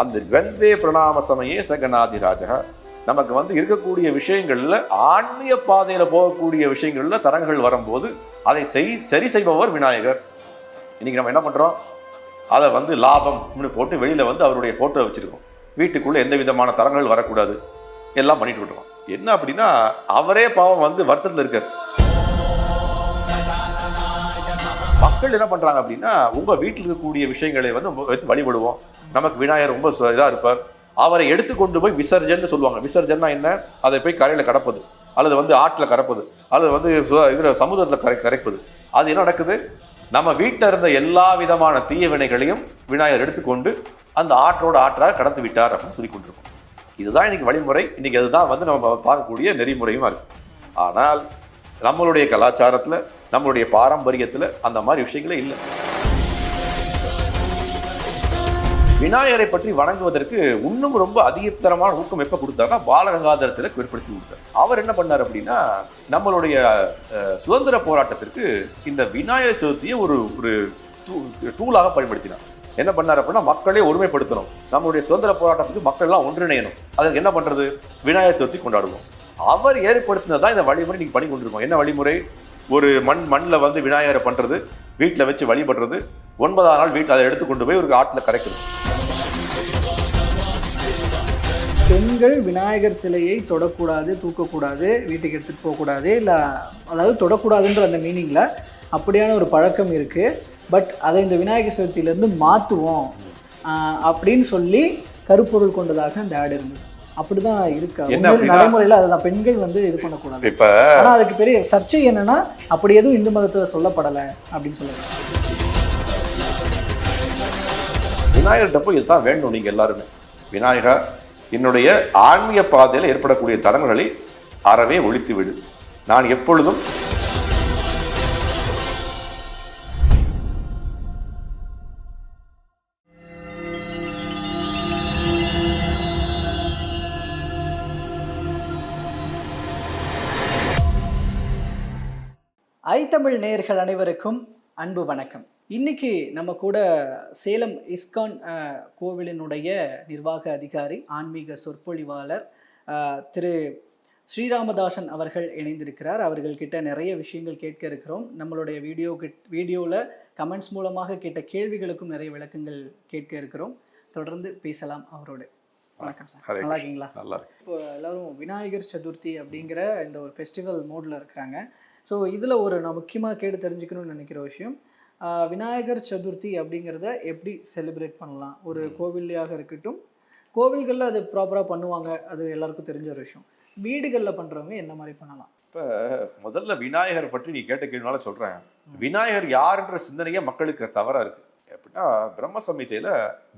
அந்த துவந்தே பிரணாம சமயே சகநாதிராஜா நமக்கு வந்து இருக்கக்கூடிய விஷயங்களில் ஆன்மீக பாதையில் போகக்கூடிய விஷயங்களில் தரங்கள் வரும்போது அதை செய் சரி செய்பவர் விநாயகர். இன்னைக்கு நம்ம என்ன பண்ணுறோம் அதை வந்து லாபம்னு போட்டு வெளியில் வந்து அவருடைய ஃபோட்டோ வச்சுருக்கோம். வீட்டுக்குள்ளே எந்த விதமான தரங்கள் வரக்கூடாது. எல்லாம் பண்ணிட்டு விட்டுருவோம் என்ன அப்படின்னா அவரே பாவம் வந்து வருத்தத்தில் இருக்கார். மக்கள் என்ன பண்றாங்க அப்படின்னா உங்க வீட்டில் இருக்கக்கூடிய விஷயங்களை வந்து எடுத்து வழிபடுவோம். நமக்கு விநாயகர் ரொம்ப சு- இருப்பார். அவரை எடுத்து கொண்டு போய் விசர்ஜன் சொல்லுவாங்க. விசர்ஜன்னா என்ன? அதை போய் கரையில் கடப்பது. அல்லது வந்து ஆற்றில் கறப்பது அல்லது வந்து சு- சமுதிரத்தில் கரை கரைப்பது. அது என்ன நடக்குது? நம்ம வீட்டில் இருந்த எல்லா விதமான தீய வினைகளையும் விநாயகர் எடுத்துக்கொண்டு அந்த ஆற்றோட ஆற்றாக கடந்து விட்டார் அப்படின்னு சொல்லி கொண்டிருக்கோம். இதுதான் இன்னைக்கு வழிமுறை. இன்னைக்கு அதுதான் வந்து நம்ம பார்க்கக்கூடிய நெறிமுறையுமா இருக்கு. ஆனால் நம்மளுடைய கலாச்சாரத்தில் நம்மளுடைய பாரம்பரியத்தில் அந்த மாதிரி விஷயங்களே இல்லை. விநாயகரை பற்றி வணங்குவதற்கு இன்னும் ரொம்ப அதிகத்தரமான ஊக்கம் எப்போ கொடுத்தாருன்னா பாலகங்காதரத்துல ஏற்படுத்தி கொடுத்தார். அவர் என்ன பண்ணார் அப்படின்னா நம்மளுடைய சுதந்திர போராட்டத்திற்கு இந்த விநாயகர் சதுர்த்தியை ஒரு ஒரு டூ- டூலாக பயன்படுத்தினார். என்ன பண்ணார் அப்படின்னா மக்களே ஒருமைப்படுத்தணும். நம்மளுடைய சுதந்திர போராட்டத்துக்கு மக்கள் எல்லாம் ஒன்றிணையணும். அதுக்கு என்ன பண்றது? விநாயகர் சதுர்த்தி கொண்டாடுவோம். அவர் ஏற்படுத்தினதான் இந்த வழிமுறை நீங்க பண்ணி கொண்டிருக்கோம். என்ன வழிமுறை? ஒரு மண் மண்ணில் வந்து விநாயகரை பண்ணுறது வீட்டில் வச்சு வழிபடுறது ஒன்பதாம் நாள் வீட்டில் அதை எடுத்து கொண்டு போய் ஒரு ஆட்டில் கரைக்கிறது. பெண்கள் விநாயகர் சிலையை தொடக்கூடாது தூக்கக்கூடாது வீட்டுக்கு எடுத்துகிட்டு போகக்கூடாது இல்லை அதாவது தொடக்கூடாதுன்ற அந்த மீனிங்கில் அப்படியான ஒரு பழக்கம் இருக்குது பட் அதை இந்த விநாயகர் சதுர்த்தியிலேருந்து மாற்றுவோம் அப்படின்னு சொல்லி கருப்பொருள் கொண்டதாக அந்த ஆடு இருந்தது. அப்படிதான் இருக்கு. நடைமுறையில் அதுதான் பெண்கள் வந்து இது பண்ணக்கூடாது. இப்ப ஆனா அதுக்கு பெரிய சர்ச்சை என்னன்னா அப்படி எதுவும் இந்து மதத்துல சொல்லப்படலை அப்படின்னு சொல்லுவாங்க விநாயகர்கிட்ட போய் இதுதான் வேண்டும் நீங்க எல்லாருமே. விநாயகா என்னுடைய ஆன்மீக பாதையில் ஏற்படக்கூடிய தடங்களை அறவே ஒழித்து விடு. நான் எப்பொழுதும் ஐத்தமிழ் நேயர்கள் அனைவருக்கும் அன்பு வணக்கம். இன்னைக்கு நம்ம கூட சேலம் இஸ்கான் கோவிலினுடைய நிர்வாக அதிகாரி ஆன்மீக சொற்பொழிவாளர் திரு ஸ்ரீராமதாசன் அவர்கள் இணைந்திருக்கிறார். அவர்கள்கிட்ட நிறைய விஷயங்கள் கேட்க இருக்கிறோம். நம்மளுடைய வீடியோ வீடியோவில் கமெண்ட்ஸ் மூலமாக கேட்ட கேள்விகளுக்கும் நிறைய விளக்கங்கள் கேட்க இருக்கிறோம். தொடர்ந்து பேசலாம் அவரோடு. வணக்கம் சார். நல்லா இருக்கீங்களா நல்லா இப்போ எல்லாரும் விநாயகர் சதுர்த்தி அப்படிங்கிற இந்த ஒரு ஃபெஸ்டிவல் மோடில் இருக்கிறாங்க. ஸோ இதில் ஒரு நான் முக்கியமாக கேட்டு தெரிஞ்சுக்கணும்னு நினைக்கிற விஷயம் விநாயகர் சதுர்த்தி அப்படிங்கிறத எப்படி செலிப்ரேட் பண்ணலாம்? ஒரு கோவில்லையாக இருக்கட்டும் கோவில்களில் அது ப்ராப்பராக பண்ணுவாங்க அது எல்லாருக்கும் தெரிஞ்ச ஒரு விஷயம். வீடுகளில் பண்ணுறவங்க என்ன மாதிரி பண்ணலாம்? முதல்ல விநாயகர் பற்றி நீ கேட்ட கேள்வினால சொல்றேன். விநாயகர் யாருன்ற சிந்தனையே மக்களுக்கு தவறா இருக்கு. எப்படின்னா பிரம்ம சம்ஹிதையில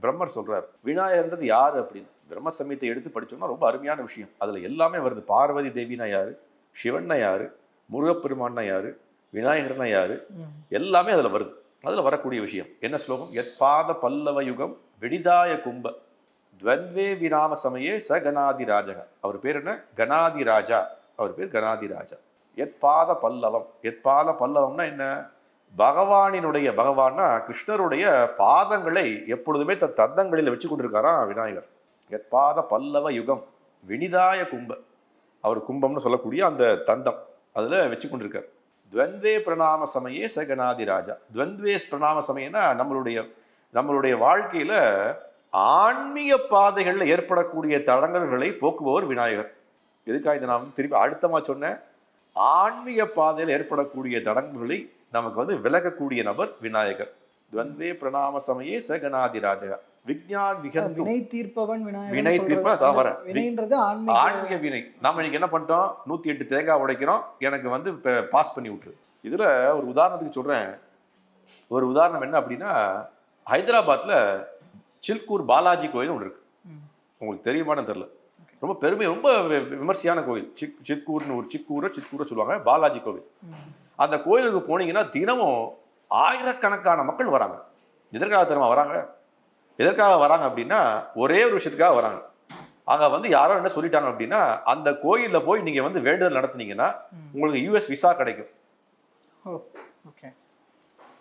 பிரம்மர் சொல்றார் விநாயகர்ன்றது யாரு? அப்படின்னு. பிரம்ம சம்ஹிதை எடுத்து படிச்சோம்னா ரொம்ப அருமையான விஷயம். அதுல எல்லாமே வருது. பார்வதி தேவினா யாரு? சிவன்னா யாரு? முருகப்பெருமான்னா யாரு? விநாயகர்னா யாரு? எல்லாமே அதுல வருது. அதுல வரக்கூடிய விஷயம். என்ன ஸ்லோகம்? எத் பாத பல்லவ யுகம் வெடிதாய கும்ப துவன்வே விராம சமயே ச கணாதி ராஜக. அவர் பேர் என்ன? கணாதி ராஜா. அவர் பேர் கணாதி ராஜா. எத் பாத பல்லவம். எத் பாத பல்லவம்னா என்ன? பகவானினுடைய பகவான்னா கிருஷ்ணருடைய பாதங்களை எப்பொழுதுமே தன் தந்தங்களில் வச்சு கொண்டிருக்காராம் விநாயகர். எத் பாத பல்லவ யுகம் வினிதாய கும்ப. அவர் கும்பம்னு சொல்லக்கூடிய அந்த தந்தம். அதில் வச்சு கொண்டிருக்கார் துவந்தே பிரணாம சமயே சகநாதி ராஜா. துவந்தே பிரணாம சமயம்னா நம்மளுடைய நம்மளுடைய வாழ்க்கையில் ஆன்மீக பாதைகளில் ஏற்படக்கூடிய தடங்கல்களை போக்குபவர் விநாயகர். எதுக்காக இதை நான் வந்து திருப்பி அழுத்தமாக சொன்னேன்? ஆன்மீக பாதையில் ஏற்படக்கூடிய தடங்கல்களை நமக்கு வந்து விலகக்கூடிய நபர் விநாயகர். துவந்தே பிரணாம சமயே சகநாதி ராஜா. விக்ஞான் விகந்து வினை தீர்ப்பவன் வினை சொல்றது- தவறு. வினைன்றது ஆன்மீக வினை. நாம இன்னைக்கு என்ன பண்ணிட்டோம்? நூத்தி எட்டு தேங்காய் உடைக்கிறோம். எனக்கு வந்து பாஸ் பண்ணி விட்டுரு. இதுல ஒரு உதாரணத்துக்கு சொல்றேன். ஒரு உதாரணம் என்ன அப்படின்னா ஹைதராபாத்ல சில்கூர் பாலாஜி கோயில் ஒன்று இருக்கு. உங்களுக்கு தெரியுமான்னு தெரியல. ரொம்ப பெருமை ரொம்ப விமர்சையான கோயில். சிக் சிற்கூர்னு ஒரு சிக்கூரை சிற்கூரை சொல்லுவாங்க. பாலாஜி கோவில். அந்த கோயிலுக்கு போனீங்கன்னா தினமும் ஆயிரக்கணக்கான மக்கள் வராங்க. எதற்காக தெரியுமா வராங்க? எதற்காக வராங்க அப்படின்னா ஒரே ஒரு விஷயத்துக்காக வராங்க. அங்க வந்து யாரோ என்ன சொல்லிட்டாங்க அப்படின்னா அந்த கோயில்ல போய் நீங்க வந்து வேண்டுதல் நடத்துனீங்கன்னா. உங்களுக்கு யூஎஸ் விசா கிடைக்கும்.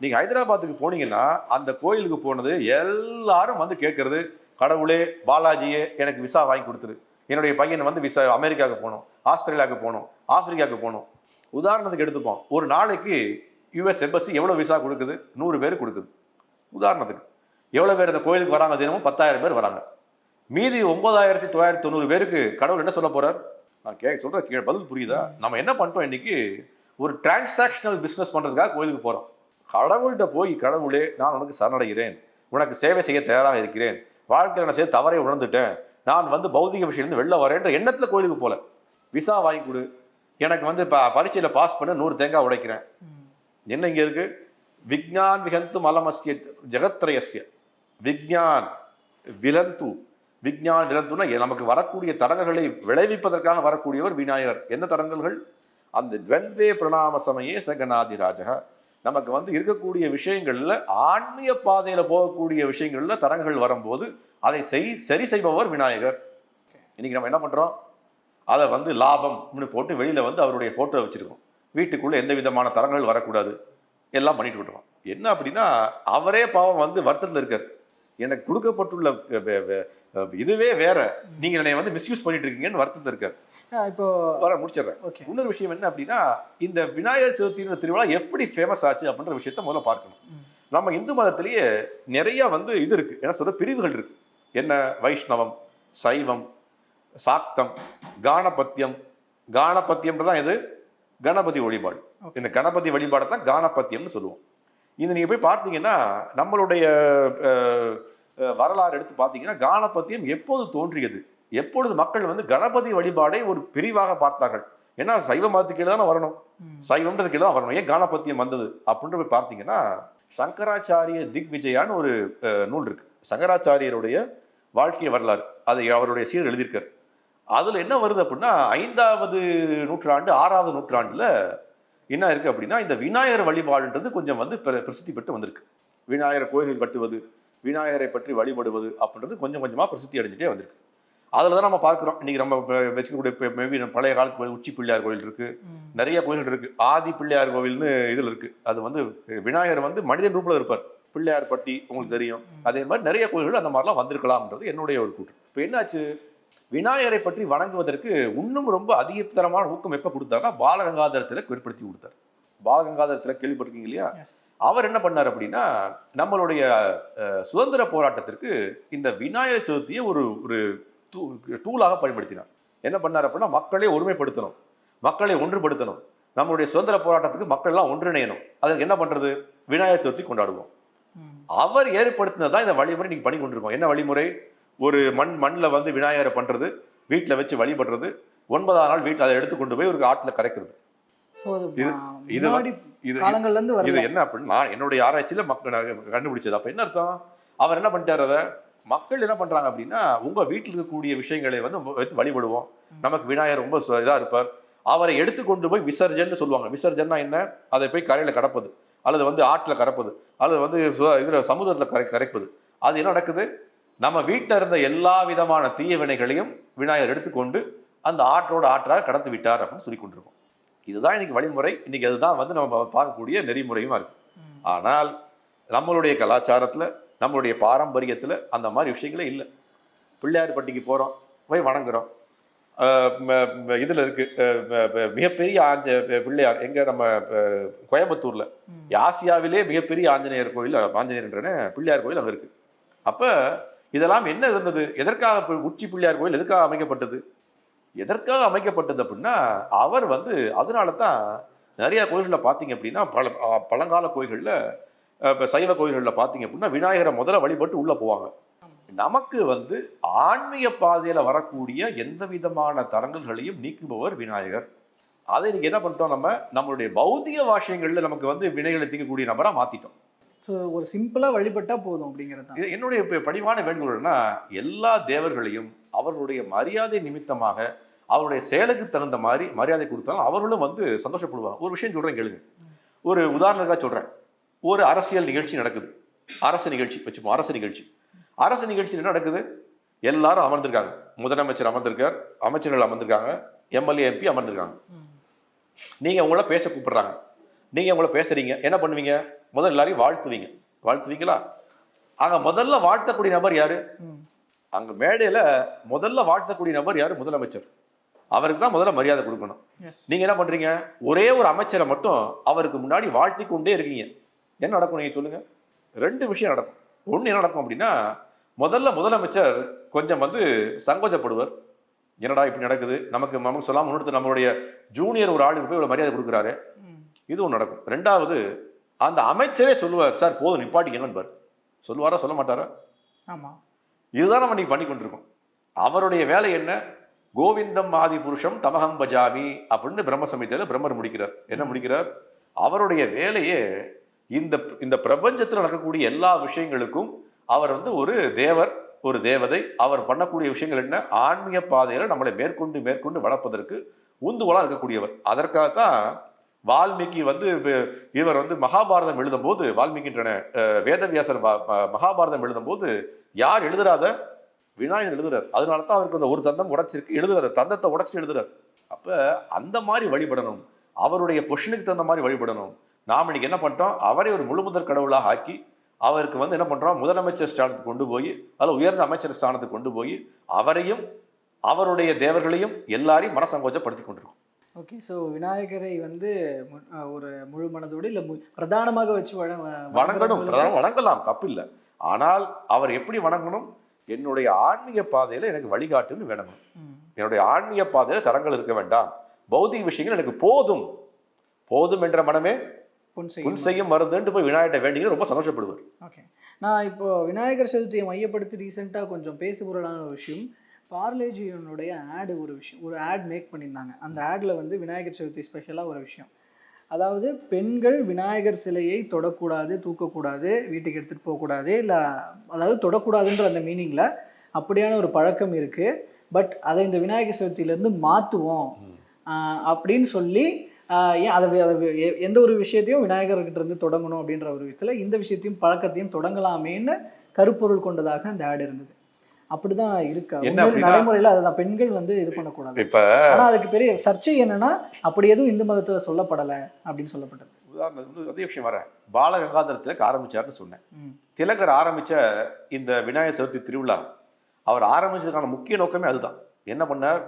நீங்க ஹைதராபாத்துக்கு போனீங்கன்னா அந்த கோயிலுக்கு போனது எல்லாரும் வந்து கேட்கறது கடவுளே பாலாஜியே எனக்கு விசா வாங்கி கொடுத்துரு. என்னுடைய பையன் வந்து விசா அமெரிக்காவுக்கு போகணும் ஆஸ்திரேலியாவுக்கு போகணும் ஆப்பிரிக்காவுக்கு போகணும் உதாரணத்துக்கு எடுத்துப்போம். ஒரு நாளைக்கு யுஎஸ் எம்பசி எவ்வளோ விசா கொடுக்குது? நூறு பேர் கொடுக்குது. உதாரணத்துக்கு. எவ்வளோ பேர் இந்த கோயிலுக்கு வராங்க தினமும்? பத்தாயிரம் பேர் வராங்க. மீதி ஒன்பதாயிரத்தி தொள்ளாயிரத்தி தொண்ணூறு பேருக்கு கடவுள் என்ன சொல்ல போறார்? நான் கே சொல்ற கே பதில் புரியுதா? நம்ம என்ன பண்ணிட்டோம் இன்னைக்கு? ஒரு டிரான்சாக்ஷனல் பிஸ்னஸ் பண்றதுக்காக கோயிலுக்கு போறோம். கடவுள்கிட்ட போய் கடவுளே நான் உனக்கு சரணடைகிறேன். உனக்கு சேவை செய்ய தயாராக இருக்கிறேன். வாழ்க்கையில் நான் செய்த தவறை உணர்ந்துட்டேன். நான் வந்து பௌதிக விஷயத்துலேருந்து வெளில வரேன்ற எண்ணத்துல கோயிலுக்கு போல. விசா வாங்கி கொடு. எனக்கு வந்து இப்போ பரீட்சையில் பாஸ் பண்ண நூறு தேங்காய் உடைக்கிறேன். என்ன இங்க இருக்கு? விக்ஞான் விகந்து மலமஸ்ய ஜெகத்ரயஸ்ய. விக்ஞான் விலந்து விக்ஞான் விலந்துனா நமக்கு வரக்கூடிய தடங்கல்களை விளைவிப்பதற்காக வரக்கூடியவர் விநாயகர். எந்த தடங்கல்கள்? அந்த துவந்தே பிரணாம சமயே சகநாதிராஜக நமக்கு வந்து இருக்கக்கூடிய விஷயங்களில் ஆன்மீக பாதையில் போகக்கூடிய விஷயங்களில் தடங்கல்கள் வரும்போது அதை செய் சரி செய்பவர் விநாயகர். இன்றைக்கி நம்ம என்ன பண்ணுறோம் அதை வந்து லாபம் போட்டு வெளியில் வந்து அவருடைய ஃபோட்டோ வச்சுருக்கோம். வீட்டுக்குள்ளே எந்த விதமான தரங்கள் வரக்கூடாது. எல்லாம் பண்ணிட்டு விட்டுறோம் என்ன அப்படின்னா அவரே பாவம் வந்து வருத்தத்தில் இருக்கார். எனக்கு கொடுக்கப்பட்டுள்ள இதுவே வேற. நீங்க என்னை வந்து மிஸ்யூஸ் பண்ணிட்டு இருக்கீங்கன்னு வருத்தத்தில் இருக்கார். இப்போ வர முடிச்சிடுறேன். ஓகே. இன்னொரு விஷயம் என்ன அப்படின்னா இந்த விநாயகர் சதுர்த்தின்ற திருவிழா எப்படி ஃபேமஸ் ஆச்சு அப்படின்ற விஷயத்த முதல்ல பார்க்கணும். நம்ம இந்து மதத்திலேயே நிறைய வந்து இது இருக்கு. என்ன சொல்ற பிரிவுகள் இருக்கு. என்ன? வைஷ்ணவம் சைவம் சாக்தம் கானபத்தியம் கானபத்தியம்ன்றதான் எது கணபதி வழிபாடு. இந்த கணபதி வழிபாடை தான் கானபத்தியம்னு சொல்லுவோம். இது நீங்க போய் பார்த்தீங்கன்னா நம்மளுடைய வரலாறு எடுத்து பார்த்தீங்கன்னா கானபத்தியம் எப்போது தோன்றியது? எப்பொழுது மக்கள் வந்து கணபதி வழிபாடை ஒரு பிரிவாக பார்த்தார்கள்? ஏன்னா சைவ மதத்துக்கு கீழே தானே வரணும். சைவம்ன்றது கீழே தான் வரணும். ஏன் கானபத்தியம் வந்தது? அப்படின்ற போய் பார்த்தீங்கன்னா சங்கராச்சாரிய திக் விஜயான்னு ஒரு நூல் இருக்கு. சங்கராச்சாரியருடைய வாழ்க்கை வரலாறு. அதை அவருடைய சீர் எழுதியிருக்கார். அதுல என்ன வருது அப்படின்னா ஐந்தாவது நூற்றாண்டு ஆறாவது நூற்றாண்டுல என்ன இருக்கு அப்படின்னா இந்த விநாயகர் வழிபாடுன்றது கொஞ்சம் வந்து பிர- பிரசித்தி பெற்று வந்திருக்கு. விநாயகர் கோயில்கள் கட்டுவது விநாயகரை பற்றி வழிபடுவது அப்படின்றது கொஞ்சம் கொஞ்சமா பிரசித்தி அடைஞ்சிட்டே வந்திருக்கு. அதில் தான் நம்ம பார்க்குறோம். இன்னைக்கு நம்ம வச்சுக்கக்கூடிய நம்ம பழைய காலத்து கோயில் உச்சி பிள்ளையார் கோயில் இருக்கு. ம். நிறைய கோயில்கள் இருக்கு. ஆதி பிள்ளையார் கோவில்னு இதில் இருக்கு. அது வந்து விநாயகர் வந்து மனிதன் ரூபத்தில் இருப்பார். பிள்ளையார் பட்டி உங்களுக்கு தெரியும். அதே மாதிரி நிறைய கோயில்கள் அந்த மாதிரிலாம் வந்திருக்கலாம்ன்றது என்னுடைய ஒரு கூற்று. இப்போ என்னாச்சு? விநாயகரை பற்றி வணங்குவதற்கு இன்னும் ரொம்ப அதிகத்தரமான ஊக்கம் எப்போ கொடுத்தாருன்னா பாலகங்காதரத்தில் ஏற்படுத்தி கொடுத்தார். பாலகங்காதரத்தில் கேள்விப்பட்டிருக்கீங்க இல்லையா. அவர் என்ன பண்ணார் அப்படின்னா நம்மளுடைய சுதந்திர போராட்டத்திற்கு இந்த விநாயகர் சதுர்த்தியை ஒரு ஒரு டூ- டூலாக பயன்படுத்தினார். என்ன பண்ணார் அப்படின்னா மக்களை ஒருமைப்படுத்தணும். மக்களை ஒன்றுபடுத்தணும். நம்மளுடைய சுதந்திர போராட்டத்துக்கு மக்கள் எல்லாம் ஒன்றிணையணும். அதுக்கு என்ன பண்றது? விநாயகர் சதுர்த்தி கொண்டாடுவோம். அவர் ஏற்படுத்தினது தான் இந்த வழிமுறை நீங்க பண்ணி கொண்டிருக்கோம். என்ன வழிமுறை? ஒரு மண் மண்ணில் வந்து விநாயகரை பண்றது வீட்டில் வச்சு வழிபடுறது ஒன்பதாம் நாள் வீட்டில் அதை எடுத்து கொண்டு போய் ஒரு ஆற்றுல கரைக்கிறது. இது- இது இது இது என்ன அப்படின்னா நான் என்னுடைய ஆராய்ச்சியில மக்கள் கண்டுபிடிச்சது. அப்ப என்ன அர்த்தம்? அவர் என்ன பண்ணிட்டாரு அதை? மக்கள் என்ன பண்றாங்க அப்படின்னா உங்க வீட்டில் இருக்கக்கூடிய விஷயங்களை வந்து வைத்து வழிபடுவோம். நமக்கு விநாயகர் ரொம்ப சு- இதா இருப்பார். அவரை எடுத்து கொண்டு போய் விசர்ஜன் சொல்லுவாங்க. விசர்ஜன்னா என்ன? அதை போய் கரையில கடப்பது. அல்லது வந்து ஆற்றுல கறப்பது அல்லது வந்து இதுல சமுதிரத்துல கரை கரைப்பது. அது என்ன நடக்குது? நம்ம வீட்டில் இருந்த எல்லா விதமான தீய வினைகளையும் விநாயகர் எடுத்துக்கொண்டு அந்த ஆற்றோட ஆற்றாக கடந்து விட்டார் அப்படின்னு சொல்லி கொண்டிருக்கோம். இதுதான் இன்னைக்கு வழிமுறை. இன்னைக்கு அதுதான் வந்து நம்ம பார்க்கக்கூடிய நெறிமுறையுமா இருக்கு. ஆனால் நம்மளுடைய கலாச்சாரத்துல நம்மளுடைய பாரம்பரியத்துல அந்த மாதிரி விஷயங்களே இல்லை. பிள்ளையார் பட்டிக்கு போறோம் போய் வணங்குறோம். இதுல இருக்கு. மிகப்பெரிய ஆஞ்ச பிள்ளையார் எங்க நம்ம கோயம்புத்தூர்ல. ஆசியாவிலே மிகப்பெரிய ஆஞ்சநேயர் கோயில் ஆஞ்சநேயர்ன்றன பிள்ளையார் கோயில் அங்க இருக்கு. அப்ப இதெல்லாம் என்ன இருந்தது? எதற்காக உச்சி பிள்ளையார் கோயில் எதற்காக அமைக்கப்பட்டது? எதற்காக அமைக்கப்பட்டது அப்படின்னா அவர் வந்து அதனால தான் நிறைய கோயில்களில் பார்த்தீங்க அப்படின்னா பல பழங்கால கோயில்களில் இப்போ சைவ கோயில்களில் பார்த்தீங்க அப்படின்னா விநாயகரை முதல்ல வழிபட்டு உள்ளே போவாங்க. நமக்கு வந்து ஆன்மீக பாதையில் வரக்கூடிய எந்த விதமான தரங்கல்களையும் நீக்குபவர் விநாயகர். அதை இன்னைக்கு என்ன பண்ணிட்டோம் நம்ம? நம்மளுடைய பௌத்திக வாஷியங்களில் நமக்கு வந்து வினைகளை தீங்கக்கூடிய நபராக மாற்றிட்டோம் ஸோ ஒரு சிம்பிளா வழிபட்டா போதும் அப்படிங்கிறது இது என்னுடைய பணிவான வேண்டுகோள்னா எல்லா தேவர்களையும் அவர்களுடைய மரியாதை நிமித்தமாக அவருடைய செயலுக்கு தகுந்த மாதிரி மரியாதை கொடுத்தாலும் அவர்களும் வந்து சந்தோஷப்படுவாங்க. ஒரு விஷயம் சொல்றேன் கேளுங்க. ஒரு உதாரணத்துக்காக சொல்றேன். ஒரு அரசியல் நிகழ்ச்சி நடக்குது. அரசு நிகழ்ச்சி வச்சுப்போம் அரசு நிகழ்ச்சி. அரசு நிகழ்ச்சி என்ன நடக்குது? எல்லாரும் அமர்ந்திருக்காங்க. முதலமைச்சர் அமர்ந்திருக்கார் அமைச்சர்கள் அமர்ந்திருக்காங்க எம்எல்ஏ எம்பி அமர்ந்திருக்காங்க. ம். நீங்க உங்கள பேச கூப்பிடுறாங்க. நீங்க உங்கள பேசுறீங்க. என்ன பண்ணுவீங்க? முதல்ல எல்லாரையும் வாழ்த்துவீங்க. வாழ்த்துவீங்களா? ஆக முதல்ல வாழ்த்தக்கூடிய நபர் யாரு. அங்க மேடையில முதல்ல வாழ்த்தக்கூடிய நபர் யாரு? முதலமைச்சர். அவருக்கு தான் முதல்ல மரியாதை கொடுக்கணும். நீங்க என்ன பண்றீங்க? ஒரே ஒரு அமைச்சரை மட்டும் அவருக்கு முன்னாடி வாழ்த்தி கொண்டே இருக்கீங்க. என்ன நடக்கும் நீங்க சொல்லுங்க. ரெண்டு விஷயம் நடக்கும். ஒண்ணு என்ன நடக்கும் அப்படின்னா முதல்ல முதலமைச்சர் கொஞ்சம் வந்து சங்கோஜப்படுவர். என்னடா இப்படி நடக்குது? நமக்கு நமக்கு சொல்லாம முன்னெடுத்து நம்மளுடைய ஜூனியர் ஒரு ஆளுக்கு போய் இவ்வளவு மரியாதை கொடுக்குறாரு. இது ஒன்று நடக்கும். ரெண்டாவது அந்த அமைச்சரே சொல்லுவார் சார் போதும் நிப்பாட்டிக்கணும் பார் சொல்லுவாரா சொல்ல மாட்டாரா? ஆமாம் இதுதான் நம்ம இன்னைக்கு பண்ணி கொண்டிருக்கோம். அவருடைய வேலை என்ன? கோவிந்தம் ஆதி புருஷம் தமகம் பஜாமி அப்படின்னு பிரம்ம சமிதியில பிரம்மர் முடிக்கிறார். என்ன முடிக்கிறார்? அவருடைய வேலையே இந்த இந்த பிரபஞ்சத்தில் நடக்கக்கூடிய எல்லா விஷயங்களுக்கும் அவர் வந்து ஒரு தேவர் ஒரு தேவதை. அவர் பண்ணக்கூடிய விஷயங்கள் என்ன? ஆன்மீக பாதையில நம்மளை மேற்கொண்டு மேற்கொண்டு வளர்ப்பதற்கு உந்துகோலா இருக்கக்கூடியவர். அதற்காகத்தான் வால்மீகி வந்து இவர் வந்து மகாபாரதம் எழுதும்போது வால்மீகின்றன வேதவியாசர் மகாபாரதம் எழுதும் மகாபாரதம் எழுதும்போது யார் எழுதுறாத? விநாயகர் எழுதுறார். அதனால தான் அவருக்கு அந்த ஒரு தந்தம் உடைச்சிருக்கு எழுதுறாரு. தந்தத்தை உடைச்சி எழுதுறார். அப்போ அந்த மாதிரி வழிபடணும். அவருடைய பொஷனுக்கு தகுந்த மாதிரி வழிபடணும். நாம் இன்னைக்கு என்ன பண்ணிட்டோம்? அவரை ஒரு முழுமுதற் கடவுளாக ஆக்கி அவருக்கு வந்து என்ன பண்ணுறோம் முதலமைச்சர் ஸ்தானத்துக்கு கொண்டு போய் அதில் உயர்ந்த அமைச்சர் ஸ்தானத்துக்கு கொண்டு போய் அவரையும் அவருடைய தேவர்களையும் எல்லாரையும் மனசங்கோச்சப்படுத்தி கொண்டிருக்கோம். ஓகே ஸோ விநாயகரை வந்து ஒரு முழு மனதோடு இல்லை பிரதானமாக வச்சு வணங்கணும். வணங்கலாம் தப்பில்லை. ஆனால் அவர் எப்படி வணங்கணும்? என்னுடைய ஆன்மீக பாதையில எனக்கு வழிகாட்டுன்னு வேணும். என்னுடைய ஆன்மீக பாதையில தடங்கள் இருக்க வேண்டாம். பௌதிக விஷயங்கள் எனக்கு போதும். போதும் என்ற மனமே பொன் செய்யும் மருந்துன்ட்டு போய் விநாயகத்தை வேண்டிங்க ரொம்ப சந்தோஷப்படுவார். ஓகே நான் இப்போ விநாயகர் சதுர்த்தியை மையப்படுத்தி ரீசெண்டாக கொஞ்சம் பேசுபொருளான ஒரு விஷயம். பார்லேஜியனுடைய ஆடு ஒரு விஷயம் ஒரு ஆட் மேக் பண்ணியிருந்தாங்க. அந்த ஆடில் வந்து விநாயகர் சதுர்த்தி ஸ்பெஷலாக ஒரு விஷயம். அதாவது பெண்கள் விநாயகர் சிலையை தொடக்கூடாது தூக்கக்கூடாது வீட்டுக்கு எடுத்துகிட்டு போகக்கூடாது இல்லை அதாவது தொடக்கூடாதுன்ற அந்த மீனிங்கில் அப்படியான ஒரு பழக்கம் இருக்குது பட் அதை இந்த விநாயகர் சதுர்த்தியிலேருந்து மாற்றுவோம் அப்படின்னு சொல்லி ஏன் அதை எந்த ஒரு விஷயத்தையும் விநாயகர்கிட்ட இருந்து தொடங்கணும் அப்படின்ற ஒரு விதத்தில் இந்த விஷயத்தையும் பழக்கத்தையும் தொடங்கலாமேன்னு கருப்பொருள் கொண்டதாக அந்த ஆடு இருந்தது. அப்படிதான் இருக்கு. நடைமுறையில் அதுதான். பெண்கள் வந்து இது பண்ணக்கூடாது. இப்ப ஆனா அதுக்கு பெரிய சர்ச்சை என்னன்னா அப்படி எதுவும் இந்து மதத்துல சொல்லப்படலை அப்படின்னு சொல்லப்பட்டது. உதாரணத்துக்கு அதே விஷயம் வரேன். பாலகங்காதரத்துக்கு ஆரம்பிச்சாருன்னு சொன்னேன். ம். திலகர் ஆரம்பிச்ச இந்த விநாயகர் சதுர்த்தி திருவிழா அவர் ஆரம்பிச்சதுக்கான முக்கிய நோக்கமே அதுதான். என்ன பண்ணார்?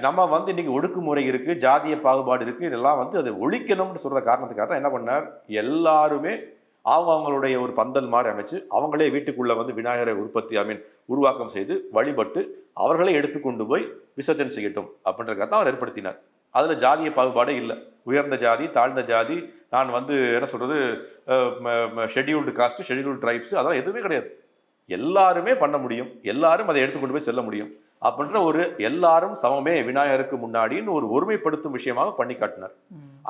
நம்ம வந்து இன்னைக்கு ஒடுக்குமுறை இருக்கு ஜாதிய பாகுபாடு இருக்கு இதெல்லாம் வந்து அதை ஒழிக்கணும்னு சொல்ற காரணத்துக்காக தான் என்ன பண்ணார்? எல்லாருமே அவங்க அவங்களுடைய ஒரு பந்தல் மாதிரி அமைச்சு அவங்களே வீட்டுக்குள்ள வந்து விநாயகரை உற்பத்தி ஐ மீன் உருவாக்கம் செய்து வழிபட்டு அவர்களே எடுத்துக்கொண்டு போய் விசர்ஜனை செய்யட்டும் அப்படின்றதுக்காக தான் அவர் ஏற்படுத்தினார். அதுல ஜாதிய பாகுபாடே இல்லை. உயர்ந்த ஜாதி தாழ்ந்த ஜாதி நான் வந்து என்ன சொல்றது ஷெட்யூல்டு காஸ்ட் ஷெட்யூல்டு ட்ரைப்ஸ் அதெல்லாம் எதுவுமே கிடையாது. எல்லாருமே பண்ண முடியும். எல்லாரும் அதை எடுத்துக்கொண்டு போய் செல்ல முடியும். அப்படின்ற ஒரு எல்லாரும் சமமே விநாயகருக்கு முன்னாடின்னு ஒரு ஒருமைப்படுத்தும் விஷயமாக பண்ணி காட்டினார்.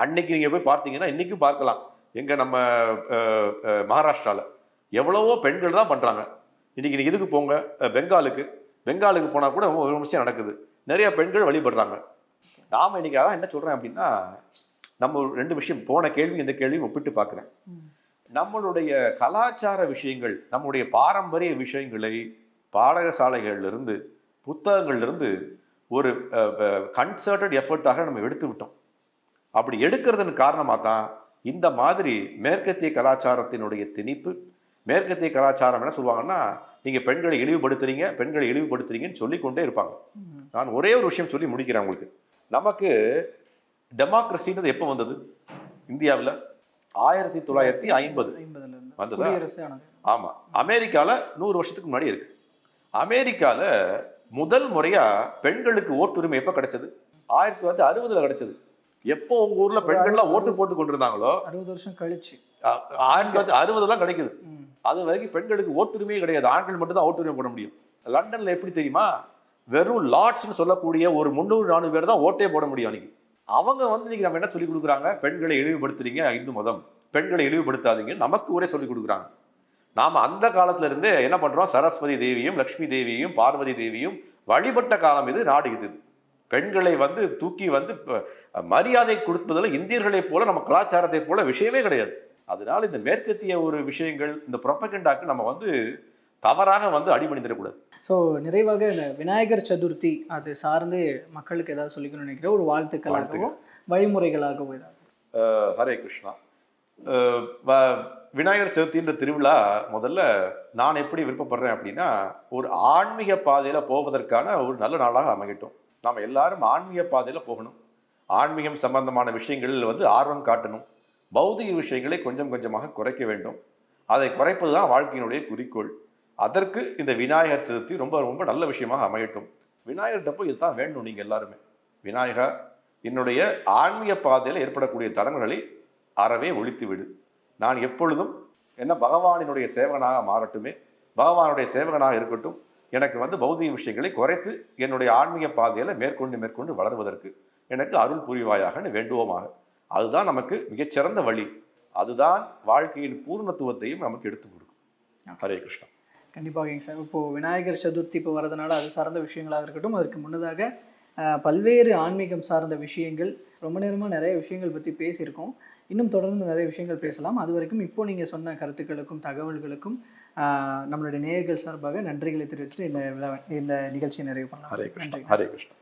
அன்னைக்கு நீங்க போய் பார்த்தீங்கன்னா இன்னைக்கும் பார்க்கலாம். எங்க நம்ம மகாராஷ்டிரால எவ்வளவோ பெண்கள் தான் பண்றாங்க. இன்னைக்கு நீங்க இதுக்கு போங்க பெங்காலுக்கு. பெங்காலுக்கு போனா கூட ஒரு விஷயம் நடக்குது. நிறைய பெண்கள் வழிபடுறாங்க. நாம இன்னைக்கு அதான் என்ன சொல்றேன் அப்படின்னா நம்ம ரெண்டு விஷயம் போன கேள்வி இந்த கேள்வியும் ஒப்பிட்டு பார்க்குறேன். நம்மளுடைய கலாச்சார விஷயங்கள் நம்முடைய பாரம்பரிய விஷயங்களை பாடகசாலைகள்ல இருந்து புத்தகங்கள்ல இருந்து ஒரு கன்சர்டட் எஃபர்ட்டாக நம்ம எடுத்து விட்டோம். அப்படி எடுக்கிறதுக்கு காரணமாக தான் இந்த மாதிரி மேற்கத்திய கலாச்சாரத்தினுடைய திணிப்பு மேற்கத்திய கலாச்சாரம் என்ன சொல்லுவாங்கன்னா நீங்க பெண்களை இழிவுபடுத்துறீங்க பெண்களை இழிவுபடுத்துறீங்கன்னு சொல்லிக்கொண்டே இருப்பாங்க. நான் ஒரே ஒரு விஷயம் சொல்லி முடிக்கிறேன் உங்களுக்கு. நமக்கு டெமோக்ரஸின்றது எப்போ வந்தது? இந்தியாவில் ஆயிரத்தி தொள்ளாயிரத்தி ஐம்பது. வந்ததா? குடியரசு ஆனது. ஆமா. அமெரிக்கால நூறு வருஷத்துக்கு முன்னாடி இருக்கு. அமெரிக்கால முதல் முறையா பெண்களுக்கு ஓட்டுரிமை எப்ப கிடைச்சது? ஆயிரத்தி தொள்ளாயிரத்தி அறுபதுல கிடைச்சது. எப்போ உங்க ஊர்ல பெண்கள்லாம் ஓட்டு போட்டு கொண்டிருந்தாங்களோ அறுபது வருஷம் கழிச்சு. அ- ஆயிரத்தி தொள்ளாயிரத்தி அறுபதுல தான் கிடைக்குது. அது வரைக்கும் பெண்களுக்கு ஓட்டுரிமையே கிடையாது. ஆண்கள் மட்டும் தான் ஓட்டுரிமை போட முடியும். லண்டன்ல எப்படி தெரியுமா? வெறும் லாட்ஸ்னு சொல்லக்கூடிய ஒரு முந்நூறு நானூறு பேர் தான் ஓட்டே போட முடியும் அன்னைக்கு. அவங்க வந்து இன்னைக்கு நம்ம என்ன சொல்லி கொடுக்குறாங்க? பெண்களை இழிவுபடுத்துறீங்க இந்து மதம். பெண்களை இழிவுபடுத்தாதீங்க நமக்கு ஒரே சொல்லி கொடுக்குறாங்க. நாம அந்த காலத்துல இருந்தே என்ன பண்றோம்? சரஸ்வதி தேவியும் லக்ஷ்மி தேவியும் பார்வதி தேவியும் வழிபட்ட காலம் இது நாடு இது. பெண்களை வந்து தூக்கி வந்து மரியாதை கொடுப்பதில் இந்தியர்களைப் போல நம்ம கலாச்சாரத்தை போல விஷயமே கிடையாது. அதனால இந்த மேற்கத்திய ஒரு விஷயங்கள் இந்த ப்ரொபகண்டாக்கு நம்ம வந்து தவறாக வந்து அடிபணிந்துடக்கூடாது. ஸோ நிறைவாக இந்த விநாயகர் சதுர்த்தி அது சார்ந்து மக்களுக்கு ஏதாவது சொல்லிக்கணும்னு நினைக்கிறேன் ஒரு வாழ்த்துக்களாகவோ வழிமுறைகளாகவோ ஏதாவது? ஹரே கிருஷ்ணா. விநாயகர் சதுர்த்தின்ற திருவிழா முதல்ல நான் எப்படி விருப்பப்படுறேன் அப்படின்னா ஒரு ஆன்மீக பாதையில போவதற்கான ஒரு நல்ல நாளாக அமையட்டும். நாம் எல்லாரும் ஆன்மீக பாதையில் போகணும். ஆன்மீகம் சம்பந்தமான விஷயங்களில் வந்து ஆர்வம் காட்டணும். பௌதிக விஷயங்களை கொஞ்சம் கொஞ்சமாக குறைக்க வேண்டும். அதை குறைப்பது தான் வாழ்க்கையினுடைய குறிக்கோள். அதற்கு இந்த விநாயகர் சதுர்த்தி ரொம்ப ரொம்ப நல்ல விஷயமாக அமையட்டும். விநாயகர்கிட்ட போய் இதுதான் வேண்டும் நீங்கள் எல்லாருமே. விநாயகா என்னுடைய ஆன்மீக பாதையில் ஏற்படக்கூடிய தடங்களை அறவே ஒழித்து விடு. நான் எப்பொழுதும் என்ன பகவானினுடைய சேவகனாக மாறட்டுமே. பகவானுடைய சேவகனாக இருக்கட்டும். எனக்கு வந்து பௌதிக விஷயங்களை குறைத்து என்னுடைய ஆன்மீக பாதையில் மேற்கொண்டு மேற்கொண்டு வளருவதற்கு எனக்கு அருள் புரிவாயாகன்னு வேண்டுவோமாக. அதுதான் நமக்கு மிகச்சிறந்த வழி. அதுதான் வாழ்க்கையின் பூர்ணத்துவத்தையும் நமக்கு எடுத்து கொடுக்கும். ஹரே கிருஷ்ணா. கண்டிப்பாகங்க சார். இப்போது விநாயகர் சதுர்த்தி இப்போ வரதுனால அது சார்ந்த விஷயங்களாக இருக்கட்டும் அதற்கு முன்னதாக பல்வேறு ஆன்மீகம் சார்ந்த விஷயங்கள் ரொம்ப நேரமாக நிறைய விஷயங்கள் பற்றி பேசியிருக்கோம். இன்னும் தொடர்ந்து நிறைய விஷயங்கள் பேசலாம். அது வரைக்கும் இப்போ நீங்கள் சொன்ன கருத்துக்களுக்கும் தகவல்களுக்கும் நம்மளுடைய நேயர்கள் சார்பாக நன்றிகளை தெரிவிச்சுட்டு இந்த விழா இந்த நிகழ்ச்சியை நிறைவு பண்ணலாம். நன்றி ஹரே கிருஷ்ணா.